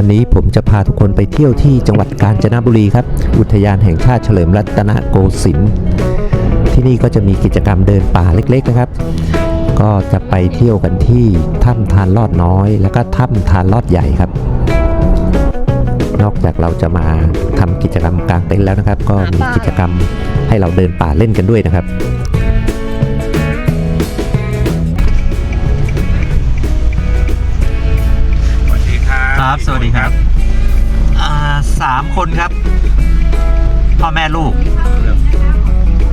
วันนี้ผมจะพาทุกคนไปเที่ยวที่จังหวัดกาญจนบุรีครับ อุทยานแห่งชาติเฉลิมรัตนโกสินทร์ที่นี่ก็จะมีกิจกรรมเดินป่าเล็กๆนะครับ ก็จะไปเที่ยวกันที่ถ้ำทานลอดน้อย แล้วก็ถ้ำทานลอดใหญ่ครับ นอกจากเราจะมาทำกิจกรรมกลางเต็นท์แล้วนะครับ ก็มีกิจกรรมให้เราเดินป่าเล่นกันด้วยนะครับ สวัสดีครับอ่าสามคนครับ พ่อแม่ลูก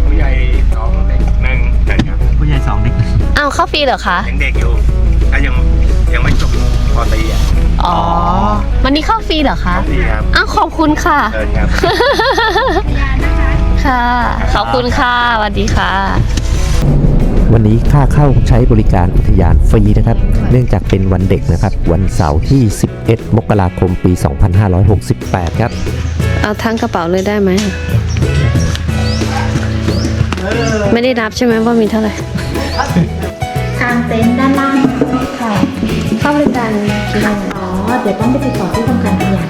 ผู้ใหญ่สองเด็กหนึ่งใช่ครับผู้ใหญ่สองเด็กอ้าวเข้าฟรีเหรอคะ ยังเด็กอยู่ถ้ายังยังไม่จบปอตรีอะอ๋อ วันนี้เข้าฟรีเหรอคะดีครับอ้าวขอบคุณค่ะ เดินครับ ค่ะ ขอบคุณค่ะสวัสดีค่ะ วันนี้ค่าเข้าใช้บริการอุทยานฟรีนะครับ เนื่องจากเป็นวันเด็กนะครับ วันเสาร์ที่ 11 มกราคมปี 2568 ครับ เอาทั้งกระเป๋าเลยได้ไหม ไม่ได้นับใช่ไหมว่ามีเท่าไหร่กางเต็นท์ด้านล่างค่ะเข้าบริการกี่โมงอ๋อ เดี๋ยวต้องไปติดต่อที่ทำการขยะ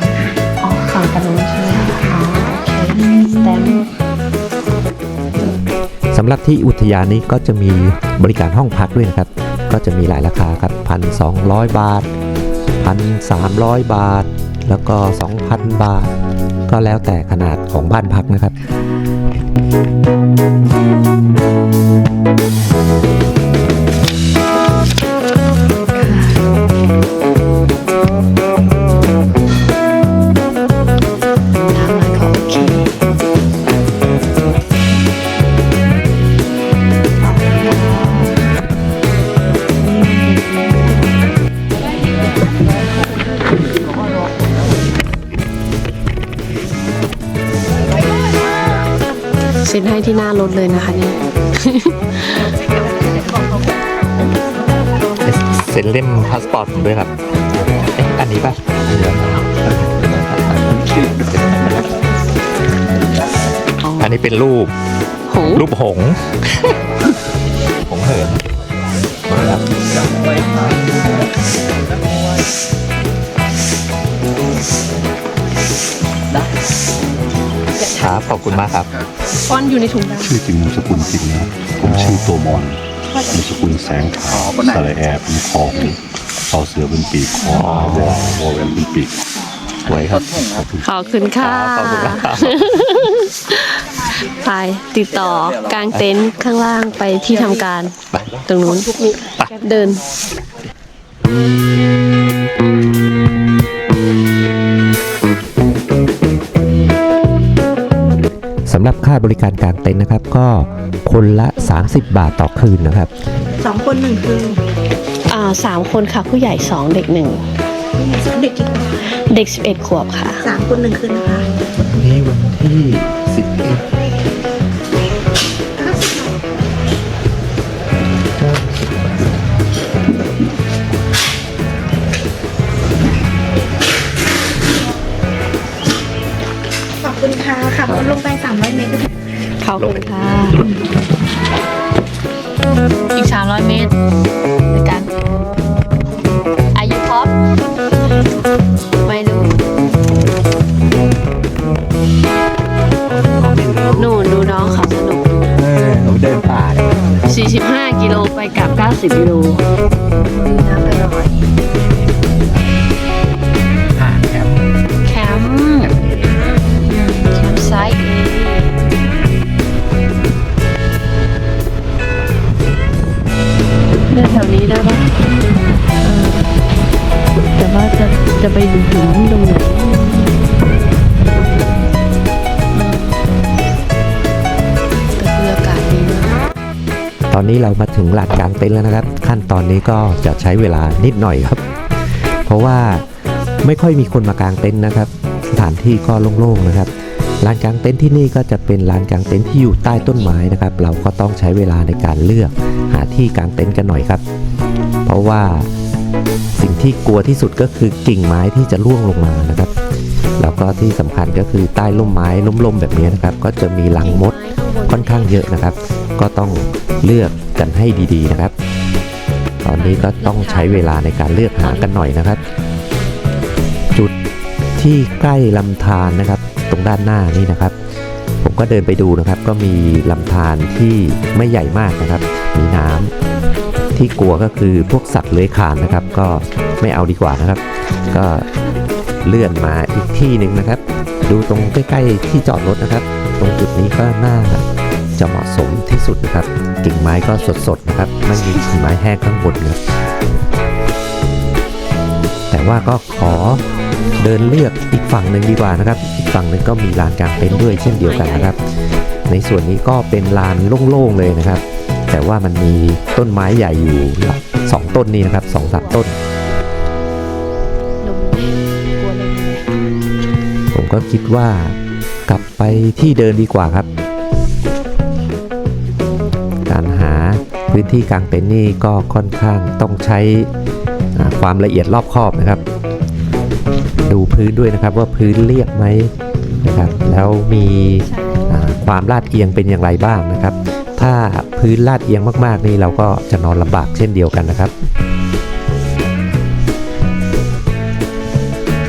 อ๋อฝั่งกันนู้นใช่ไหมอ๋อโอเคสแตมป์ สำหรับที่อุทยานนี้ก็จะมีบริการห้องพักด้วยนะครับ ก็จะมีหลายราคาครับ 1,200 บาท 1,300 บาท แล้วก็ 2,000 บาท ก็แล้วแต่ขนาดของบ้านพักนะครับ ห้ที่หน้ารถเลยนะคะเนี่ย เซ็นเล่มพาสปอร์ตผมด้วยครับ เอ๊ะ อันนี้ป่ะอันนี้เป็นรูป หงส์รูปหงส์ หงส์เหินครับครับ ขอบคุณมากครับ ฟอนต์อยู่ในถุงดำ ชื่อจริงนามสกุลจริงนะผมชื่อตัวมอนนามสกุลแสงขาวสระแอบเป็นของเสาเสือเป็นปีกคอวอวอแหวนเป็นปีกสวยครับขอบคุณค่ะขอบคุณครับ ไปติดต่อกางเต็นท์ข้างล่างไปที่ทำการ ตรงนู้นเดิน สำหรับค่าบริการกลางเต็นท์นะครับ ก็คนละ 30 บาทต่อคืนนะครับ สองคนหนึ่งคืออ่าสามคนค่ะ ผู้ใหญ่สองเด็กหนึ่งเด็กกี่คนเด็กสิบเอ็ดขวบค่ะ สามคนหนึ่งคืนนะคะนี่วันที่ ขับรถลงไปสามร้อยเมตรก็ถึงขอบคุณค่ะ อีกสามร้อยเมตรในการอายุพร้อมไม่รู้นู่นดูน้องเขาสนุกเออหนูเดินป่าเนี่ย45 กิโลไปกลับ 90 กิโล น้ำไปร้อย เดินแถวนี้ได้ปะเออแต่ว่าจะจะไปถึงตรงไหนแต่คืออากาศดีมากตอนนี้เรามาถึงลานกลางเต็นท์แล้วนะครับ ขั้นตอนนี้ก็จะใช้เวลานิดหน่อยครับ เพราะว่าไม่ค่อยมีคนมากางเต็นท์นะครับ สถานที่ก็โล่งๆนะครับ ลานกลางเต็นท์ที่นี่ก็จะเป็นลานกลางเต็นท์ที่อยู่ใต้ต้นไม้นะครับ เราก็ต้องใช้เวลาในการเลือกหาที่กางเต็นท์กันหน่อยครับ เพราะว่าสิ่งที่กลัวที่สุดก็คือกิ่งไม้ที่จะร่วงลงมานะครับ แล้วก็ที่สำคัญก็คือใต้ร่มไม้ล้มๆแบบนี้นะครับ ก็จะมีรังมดค่อนข้างเยอะนะครับ ก็ต้องเลือกกันให้ดีๆนะครับ ตอนนี้ก็ต้องใช้เวลาในการเลือกหากันหน่อยนะครับ จุดที่ใกล้ลำธารนะครับ ด้านหน้านี่นะครับ ผมก็เดินไปดูนะครับ ก็มีลำธารที่ไม่ใหญ่มากนะครับ มีน้ำที่กลัวก็คือพวกสัตว์เลื้อยคลานนะครับ ก็ไม่เอาดีกว่านะครับ ก็เลื่อนมาอีกที่หนึ่งนะครับ ดูตรงใกล้ๆที่จอดรถนะครับ ตรงจุดนี้ก็น่าจะเหมาะสมที่สุดนะครับกิ่งไม้ก็สดๆนะครับ ไม่มีกิ่งไม้แห้งข้างบนนะครับ แต่ว่าก็ขอเดินเลือกอีกฝั่งหนึ่งดีกว่านะครับ อีกฝั่งหนึ่งก็มีลานกลางเต็นท์ด้วยเช่นเดียวกันนะครับ ในส่วนนี้ก็เป็นลานโล่งๆเลยนะครับ แต่ว่ามันมีต้นไม้ใหญ่อยู่สองต้นนี้นะครับสองสามต้นลมกลัวลมเลยผมก็คิดว่ากลับไปที่เดินดีกว่าครับ การหาพื้นที่กลางเต็นท์นี่ก็ค่อนข้างต้องใช้อ่า ความละเอียดรอบคอบนะครับ ดูพื้นด้วยนะครับว่าพื้นเรียบไหมนะครับ แล้วมีความลาดเอียงเป็นอย่างไรบ้างนะครับ ถ้าพื้นลาดเอียงมากๆนี่เราก็จะนอนลำบากเช่นเดียวกันนะครับ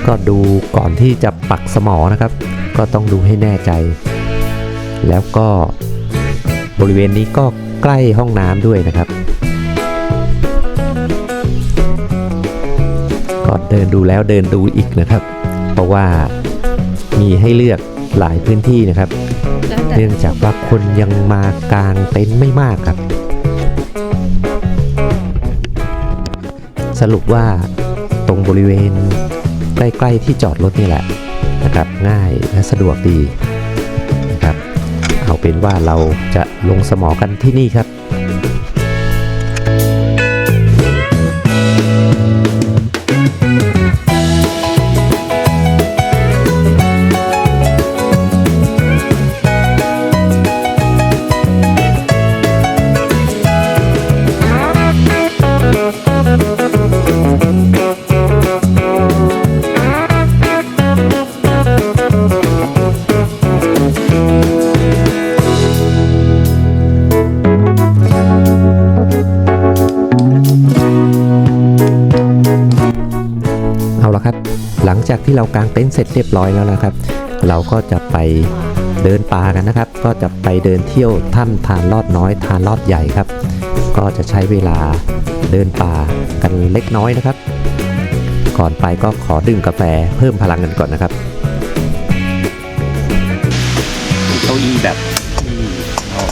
ก็ดูก่อนที่จะปักสมอนะครับ ก็ต้องดูให้แน่ใจ แล้วก็บริเวณนี้ก็ใกล้ห้องน้ำด้วยนะครับ เดินดูแล้วเดินดูอีกนะครับ เพราะว่ามีให้เลือกหลายพื้นที่นะครับแล้วแต่เนื่องจากว่าคนยังมากางเต็นท์ไม่มากครับ สรุปว่าตรงบริเวณใกล้ๆที่จอดรถนี่แหละนะครับ ง่ายและสะดวกดีนะครับ เอาเป็นว่าเราจะลงสมอกันที่นี่ครับ จากที่เรากางเต็นท์เสร็จเรียบร้อยแล้วนะครับ เราก็จะไปเดินป่ากันนะครับ ก็จะไปเดินเที่ยวถ้ำทานลอดน้อยทานลอดใหญ่ครับ ก็จะใช้เวลาเดินป่ากันเล็กน้อยนะครับ ก่อนไปก็ขอดื่มกาแฟเพิ่มพลังกันก่อนนะครับเก้าอี้แบบที่เอา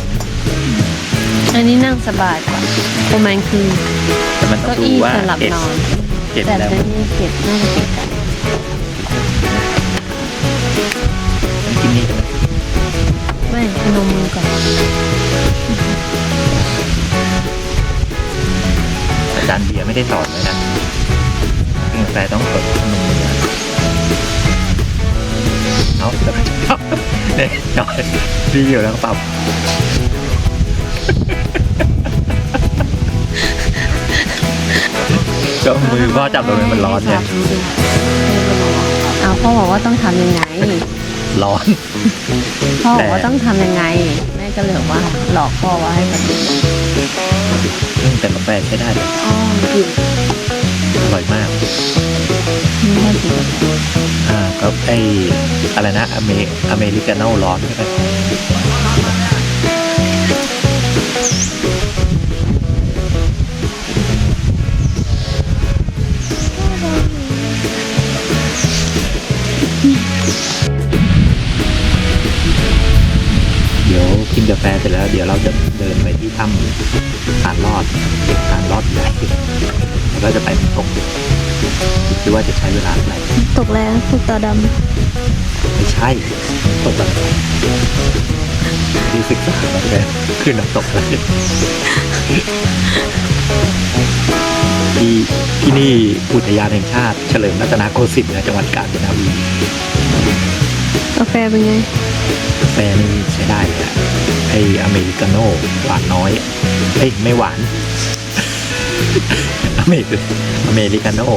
อันนี้นั่งสบายกว่าประมาณคือแต่มันต้อเก้างดูอี้ว่าสำหรับเก็บนอนเก็บแต่แล้วเต็นท์นี่เก็บน่าจะเก็บได้ ไม่ได้สอนเลยนะกาแฟต้องกดพนมมือเอาแล้วก็จับเนี่ยนอนดีอยู่แล้วก็ปรับก็มือพ่อจับตรงนี้มันร้อนไงเอาพ่อบอกว่าต้องทำยังไง ร้อน พ่อบอกว่าต้องทำยังไงแม่ ก็เลยบอกว่าหลอกพ่อว่าให้ทำอืมแต่กาแฟใช้ได้เลยอ๋อกินอร่อยมากไม่ได้กินอ่าก็ไออะไรนะอเมอเมริกาโน่ร้อนใช่ไหม กินกาแฟเสร็จแล้วเดี๋ยวเราจะเดินไปที่ถ้ำทานรอดทานรอดใหญ่แล้วก็จะไปตกคิดว่าจะใช้เวลาเท่าไหร่ตกแล้วตกตาดำไม่ใช่ตกแบบดีศึกษาแบบนี้ขึ้นน้ำตกเลยที่ที่นี่อุทยานแห่งชาติเฉลิมรัตนโกสินทร์จังหวัดกาญจนบุรีกาแฟเป็นไง กาแฟนี่ใช้ได้เลยอะไออเมริกาโน่หวานน้อยเอ้ยไม่หวาน อเมริกอเมริกาโน่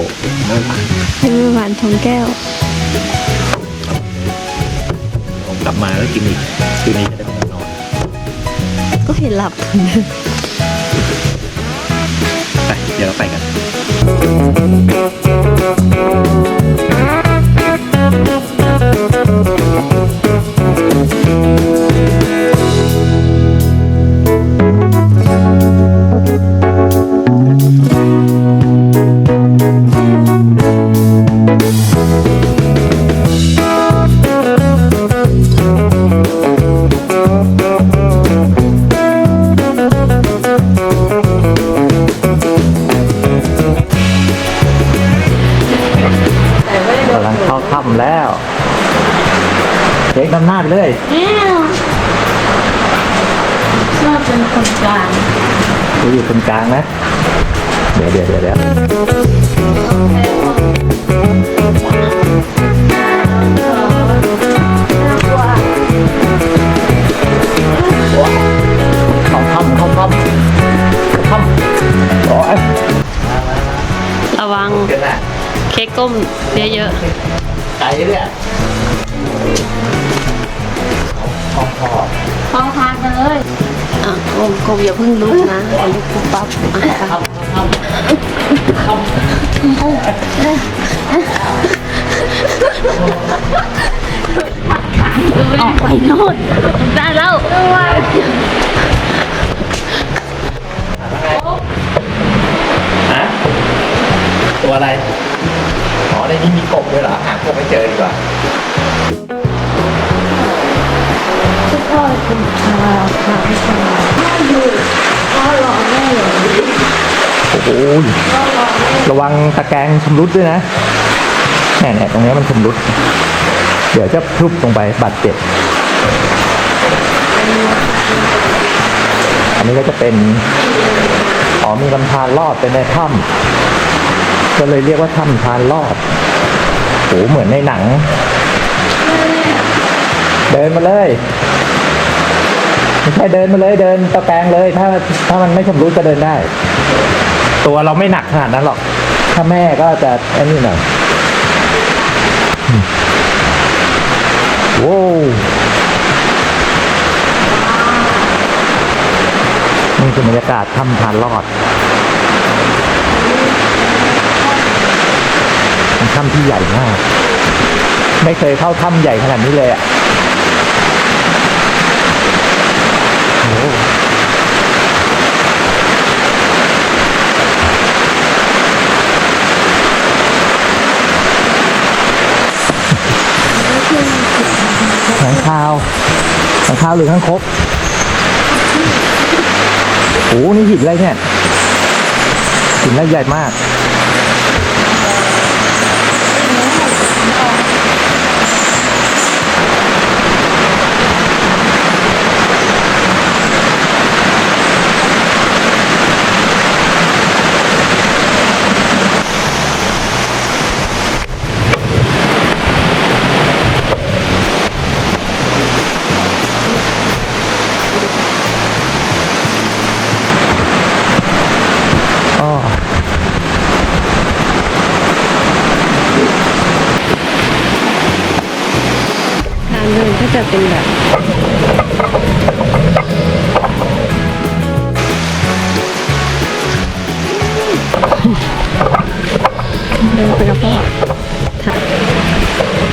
ไม่หวานให้ไม่หวานชงแก้วผมกลับมาแล้วกินอีกคืนนี้จะได้ไม่ต้องนอนก็เห็นหลับไปเดี๋ยวเราไปกัน ระวังเกินอะเค้กก้มเยอะไกลเนี่ยห้องพ่อๆพอทานเลยอะก้มก้มอย่าเพิ่งลุกนะอย่าลุกปุ๊บปั๊บอะออกไปโน่นได้แล้วฮะ ตัวอะไร อ๋อ ในนี้มีกบด้วยเหรอ หากบไม่เจอดีกว่าโอ้โหระวังตะแกรงชำรุดด้วยนะแน่ๆตรงนี้มันชำรุด เดี๋ยวจะพุบลงไปบาดเจ็บ อันนี้ก็จะเป็น อ๋อมีลำธารลอดเป็นในถ้ำ ก็เลยเรียกว่าถ้ำทานลอดโหเหมือนในหนัง เดินมาเลยไม่ใช่เดินมาเลยเดินตะแกรงเลย ถ้าถ้ามันไม่ชำรุดก็เดินได้ ตัวเราไม่หนักขนาดนั้นหรอก ถ้าแม่ก็จะไอ้นี่หน่อยโว้นี่คือบรรยากาศถ้ำทานลอดเป็น ถ้ำที่ใหญ่มาก ไม่เคยเข้าถ้ำใหญ่ขนาดนี้เลยอะโอ้โหขังคาวขังคาวหรือขังคกโอ้โหนี่หินอะไรเนี่ยหินอะไรใหญ่มาก เดินก็จะเป็นแบบเดินไปกับพ่อถ่าย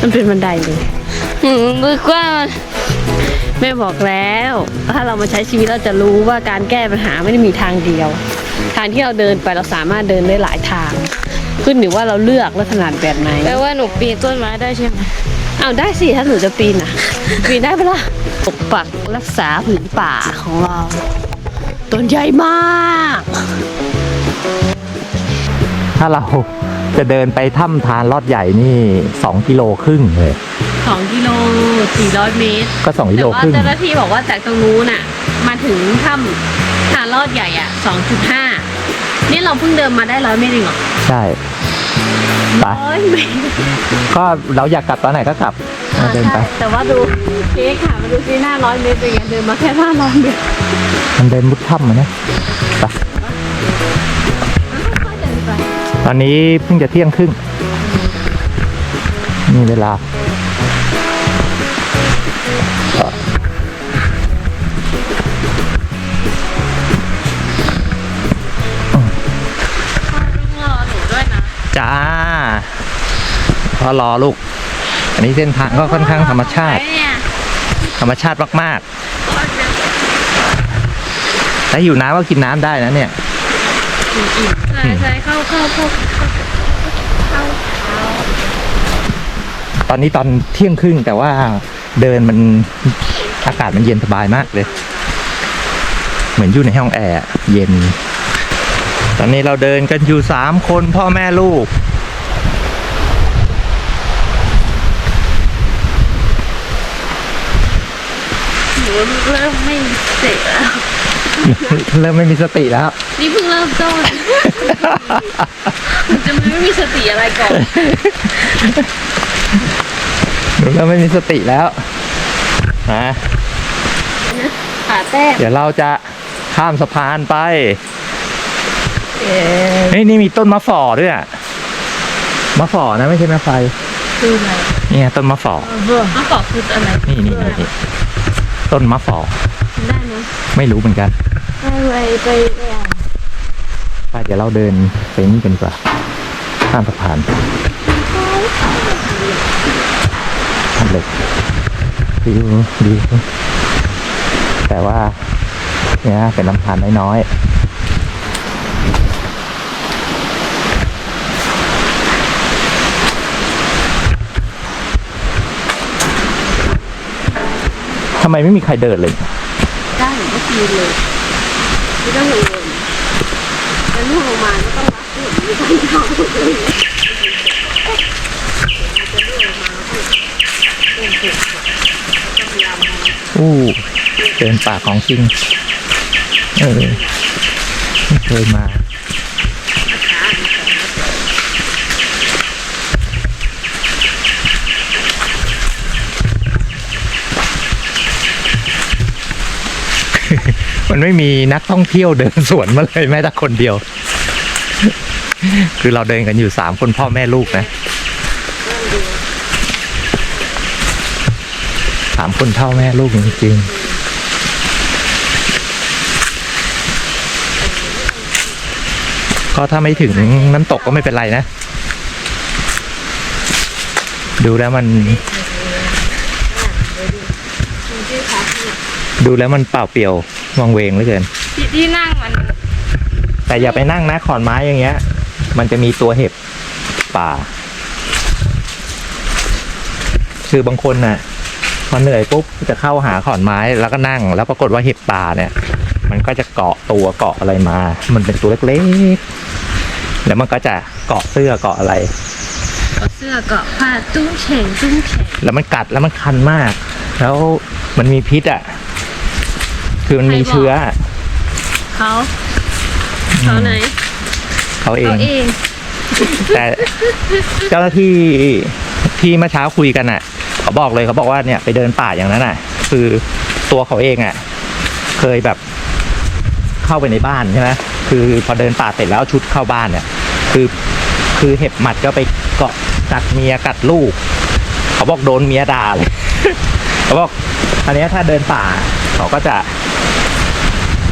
มันเป็นบันไดเลยมือกว้างแม่บอกแล้ว ถ้าเรามาใช้ชีวิตเราจะรู้ว่าการแก้ปัญหาไม่ได้มีทางเดียว ทางที่เราเดินไปเราสามารถเดินได้หลายทาง ขึ้นอยู่ว่าเราเลือกและถนัดแบบไหนแปลว่าหนูปีนต้นไม้ได้ใช่ไหมเอาได้สิถ้าหนูจะปีนอะ ปีนได้ปะล่ะปกปักรักษาผืนป่าของเราต้นใหญ่มาก ถ้าเราจะเดินไปถ้ำทานลอดใหญ่นี่สองกิโลครึ่งเลย 2กิโล400 เมตร ก็สองกิแต่โลว่าครึ่งเจ้าหน้าที่บอกว่าจากตรงนู้นน่ะ มาถึงถ้ำ ทานลอดใหญ่อะ2.5นี่เราเพิ่งเดินมาได้ร้อยเมตรเองเหรอใช่ ไป ร้อยเมตรก็เราอยากกลับตอนไหนก็กลับอ่าเดินไป ใช่แต่ว่าดูเค้กค่ะมาดูซิหน้าร้อยเมตรเป็นไงเดินมาแค่ห้าร้อยเมตรมันเดินมุดถ้ำมาเนี่ยไปค่อยๆเดินไปตอนนี้เพิ่งจะเที่ยงครึ่งมีเวลา จ้าพอรอลูก อันนี้เส้นทางก็ค่อนข้างธรรมชาติเนี่ยธรรมชาติมากๆถ้าหิวน้ำก็กินน้ำได้นะเนี่ยใช่ใช่เข้าเข้าเข้าตอนนี้ตอนเที่ยงครึ่งแต่ว่าเดินมันอากาศมันเย็นสบายมากเลย เหมือนอยู่ในห้องแอร์อะเย็น ตอนนี้เราเดินกันอยู่สามคนพ่อแม่ลูก หนูเริ่มไม่เสร็จแล้วเริ่มไม่มีสติแล้ว นี่เพิ่งเริ่มต้นมันจะไม่มีสติอะไรก่อนหนูเริ่มไม่มีสติแล้วนะขาแต้มเดี๋ยวเราจะข้ามสะพานไป เฮ้ยนี่มีต้นมะฝ่อด้วยอะมะฝ่อนะไม่ใช่มะไฟคืออะไรนี่ไงต้นมะฝ่อมะกอกคืออะไรนี่นี่นี่นี่ต้นมะฝ่อได้ไหมไม่รู้เหมือนกันไปไปไปอะไปเดี๋ยวเราเดินไปนี่กันดีกว่าข้ามสะพานทำเหล็กดีดีแต่ว่าเนี่ยเป็นลำธารน้อยๆำไมไม่มีใครเดินเลย ได้ก็คือเลยไม่ต้องกังวลแล้วลูกลงมาก็ต้องรับที่มีการทำหมดเลยอู้เดินป่าของจริงเออไม่เคยมา มันไม่มีนักท่องเที่ยวเดินสวนมาเลยแม้แต่คนเดียว คือเราเดินกันอยู่สามคนพ่อแม่ลูกนะสามคนเท่าแม่ลูกจริงๆก็ถ้าไม่ถึงน้ำตกก็ไม่เป็นไรนะ ดูแล้วมัน ดูแล้วมันเปล่าเปลี่ยว วังเวงเหลือเกิน ที่ที่นั่งมันแต่อย่าไปนั่งนะขอนไม้อย่างเงี้ย มันจะมีตัวเห็บป่า คือบางคนน่ะพอเหนื่อยปุ๊บจะเข้าหาขอนไม้แล้วก็นั่ง แล้วปรากฏว่าเห็บป่าเนี่ย มันก็จะเกาะตัวเกาะอะไรมา มันเป็นตัวเล็กๆ แล้วมันก็จะเกาะเสื้อเกาะอะไร เอาเสื้อเกาะผ้าตุ้งเฉ่งตุ้งเฉ่งแล้วมันกัดแล้วมันคันมาก แล้วมันมีพิษอะ คือมันมีเชื้อเขาเขาไหนเขาเอเขางเอง แต่เจ้าหน้าที่ที่เมื่อเช้าคุยกันอะ เขาบอกเลยเขาบอกว่าเนี่ยไปเดินป่าอย่างนั้นอะ คือตัวเขาเองอะ เคยแบบเข้าไปในบ้านใช่ไหมคือพอเดินป่าเสร็จแล้วเอาชุดเข้าบ้านเนี่ย คือคือเห็บหมัดก็ไปเกาะกัดเมียกัดลูก เขาบอกโดนเมียด่าเลย เขาบอกอันเนี้ยถ้าเดินป่า เขาก็จะ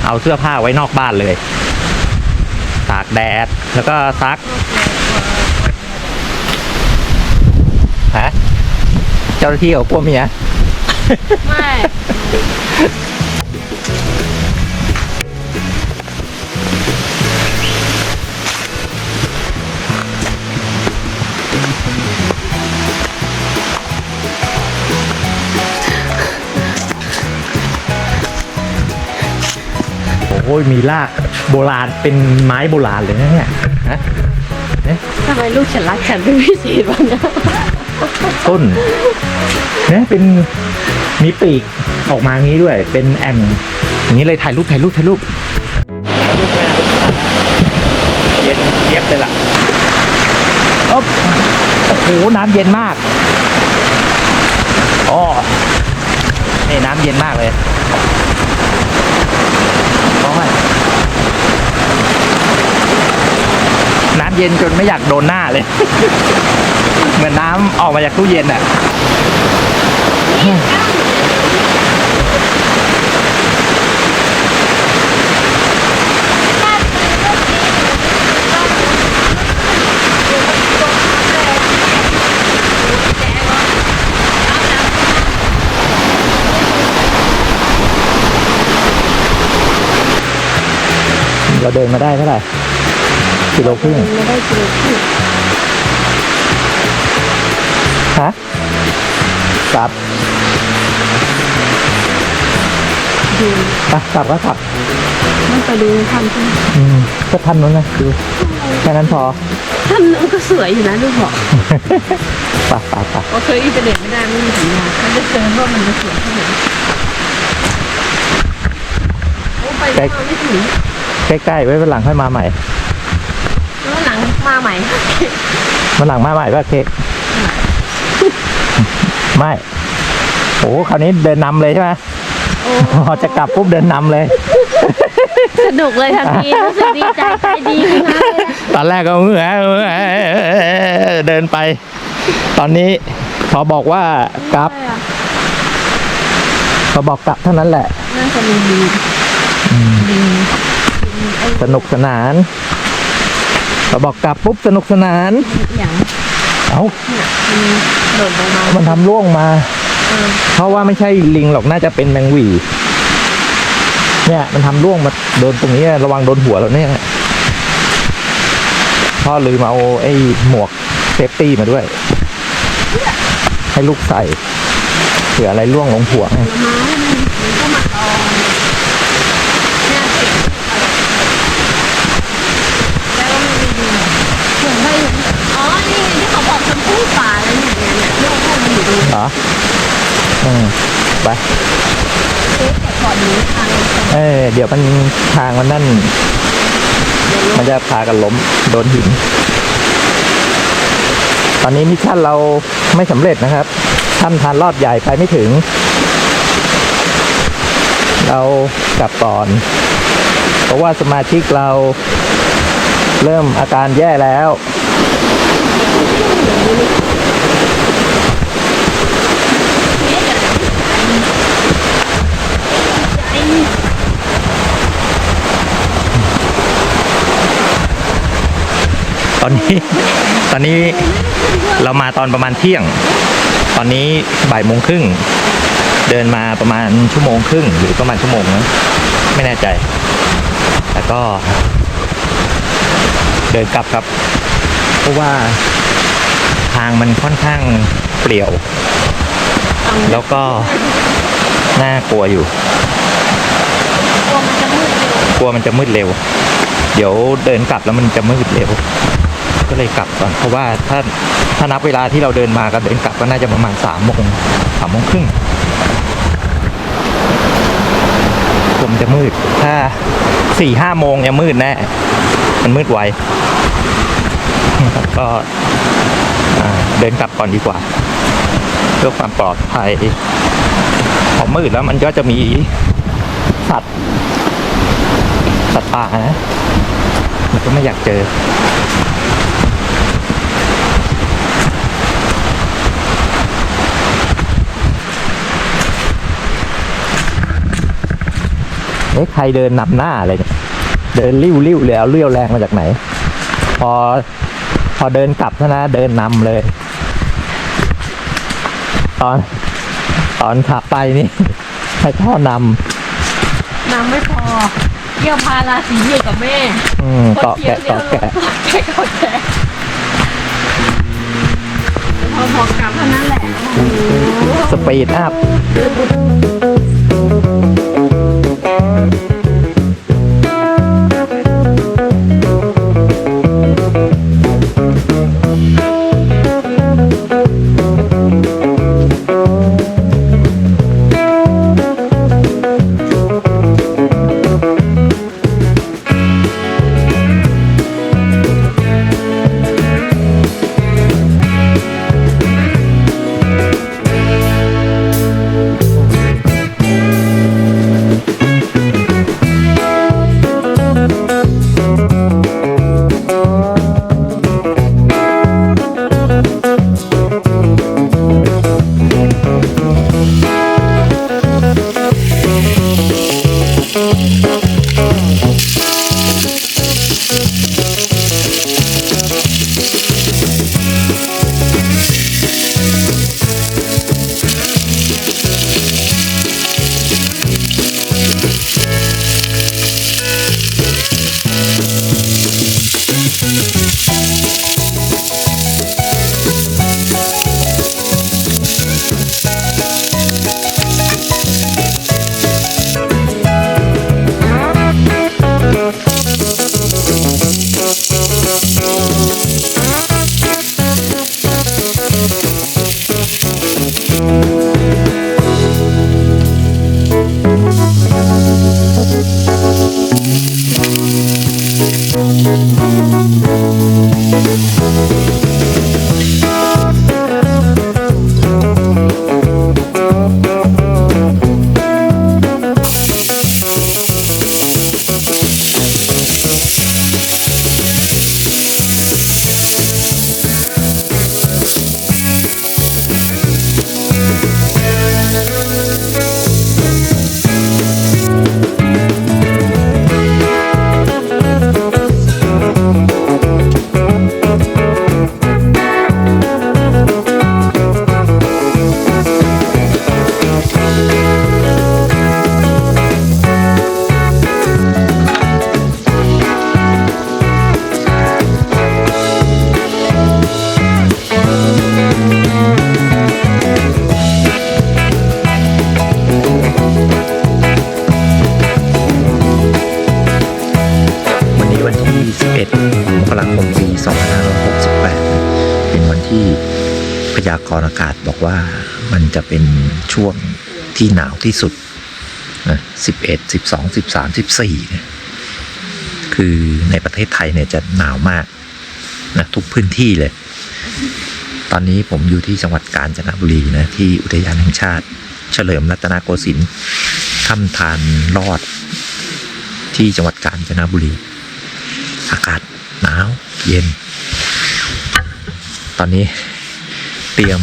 เอาเสื้อผ้าไว้นอกบ้านเลย ตากแดด แล้วก็ซักฮะเจ้าหน้าที่เอาพวเมียไม่ โอ้ยมีรากโบราณเป็นไม้โบราณเลยนะเนี่ยฮะทำไมลูกฉันรักฉันเป็นพิเศษบ้างนะต้นเนี่ยเป็นมีปีกออกมาอย่างนี้ด้วย เป็นแอ่งอย่างนี้เลยถ่ายรูปถ่ายรูปถ่ายรูปเย็นเจี๊ยบเลยล่ะอ๊บโอ้โหน้ำเย็นมากอ๋อนี่น้ำเย็นมากเลยโอ้ย น้ำเย็นจนไม่อยากโดนหน้าเลย เหมือนน้ำออกมาจากตู้เย็นอะเราเดินมาได้เท่าไหร่ กิโลครึ่งไม่ได้กินที่ฮะครับดูไปกลับก็กลับมันไปดูท่านใช่ไหมอืมก็ทันนู้นนะดูแค่นั้นพอท่านมันก็สวยอยู่นะลูกบอกไปไปไปว่าเคยอินเทอร์เน็ตไม่ได้ไม่มีสัญญาณมันจะเจอว่ามันจะสวยเท่าไหร่โอ้ไปไม่ไม่ถึงใกล้ๆไว้วันหลังค่อยมาใหม่แล้วหลัง มาใหม่วันหลังมาใหม่ป่ะเค้กไม่โอ้คราวนี้เดินนำเลยใช่ไหมโอ้พอจะกลับปุ๊บเดินนำเลย สนุกเลยทันทีรู้สึกดีใจใจดีขึ้นมาเลยตอนแรกก็เออเออเดินไป ตอนนี้พอบอกว่ากลับพอบอกกลับเท่านั้นแหละน่าจะมีดีดีสนุกสนาน พอบอกกลับปุ๊บสนุกสนาน อย่างเอ้าเนี่ยมันโดดลงมามันทำร่วงมา เออเพราะว่าไม่ใช่ลิงหรอกน่าจะเป็นแมงหวีเนี่ย มันทำร่วงมาโดนตรงนี้ระวังโดนหัวเราเนี่ยพ่อลืมเอาไอ้หมวกเซฟตี้มาด้วย ให้ลูกใส่เผื่ออะไรร่วงลงหัวไง ผลไม้มันก็มาตองเนี่ยเก่งแล้วก็มันมีดีเหมือนไม่อ๋อ นี่ไงที่เขาบอกชมพู่ป่าอะไรอย่างเงี้ยเนี่ยลูกพวกมันอยู่ตรงนี้ เหรออืมไปเจ๊แต่ก่อนนี้ทางเออเดี๋ยวมันทางมันนั่น มันจะพากันล้มโดนหิน ตอนนี้มิชชั่นเราไม่สำเร็จนะครับท่านทานรอดใหญ่ไปไม่ถึง เรากลับก่อน เพราะว่าสมาชิกเราเริ่มอาการแย่แล้ว ตอนนี้ตอนนี้เรามาตอนประมาณเที่ยง ตอนนี้บ่ายโมงครึ่ง เดินมาประมาณชั่วโมงครึ่งหรือประมาณชั่วโมงนะไม่แน่ใจ แล้วก็เดินกลับครับ เพราะว่าทางมันค่อนข้างเปลี่ยว แล้วก็น่ากลัวอยู่ กลัวมันจะมืดเร็ว เดี๋ยวเดินกลับแล้วมันจะมืดเร็ว ก็เลยกลับก่อนเพราะว่าถ้าถ้านับเวลาที่เราเดินมากับเดินกลับก็น่าจะประมาณสามโมงสามโมงครึ่งผมจะมืด ถ้าสี่ห้าโมงเนี่ยมืดแน่มันมืดไวก็เดินกลับก่อนดีกว่า เพื่อความปลอดภัยพอมืดแล้วมันก็จะมีสัตว์สัตว์ป่านะมันก็ไม่อยากเจอ เอ๊ะใครเดินนำหน้าอะไรเนี่ยเดินริ้วริ้วเลยเอาเรี่ยวแรงมาจากไหน พอ พอเดินกลับนะเดินนำเลย ตอน ตอนขับไปนี่ให้พ่อนำน้ำไม่พอเกี่ยวพาราสีอยู่กับแม่อืมเกาะแกะเกาะแกะ แกะเกาะแกะพอบอกกลับเท่านั้นแหละโอ้โห สปีดอัพาก มันจะเป็นช่วงที่หนาวที่สุดนะสิบเอ็ดสิบสองสิบสามสิบสี่คือในประเทศไทยเนี่ยจะหนาวมากนะทุกพื้นที่เลย ตอนนี้ผมอยู่ที่จังหวัดกาญจนบุรีนะที่อุทยานแห่งชาติ เฉลิมรัตนโกสินทร์ถ้ำทานรอด ที่จังหวัดกาญจนบุรี อากาศหนาวเย็น ตอนนี้ เตรียม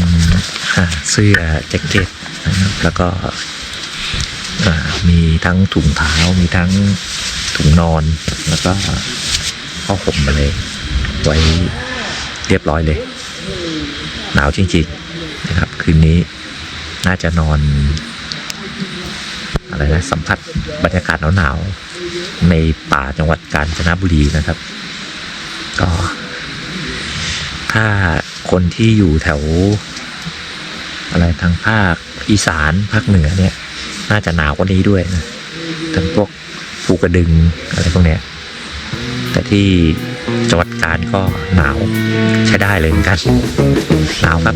เสื้อแจ็คเก็ตนะครับแล้วก็มีทั้งถุงเท้ามีทั้งถุงนอน แล้วก็ผ้าห่มอะไรไว้เรียบร้อยเลย หนาวจริงๆนะครับ คืนนี้น่าจะนอน อะไรนะ สัมผัสบรรยากาศหนาวๆในป่าจังหวัดกาญจนบุรีนะครับ ก็ถ้า คนที่อยู่แถว อะไรทางภาคอีสานภาคเหนือเนี่ย น่าจะหนาวกว่านี้ด้วยนะทั้งพวกภูกระดึงอะไรพวกเนี้ยแต่ที่จังหวัดกาญก็หนาวใช้ได้เลยเหมือนกันหนาวครับ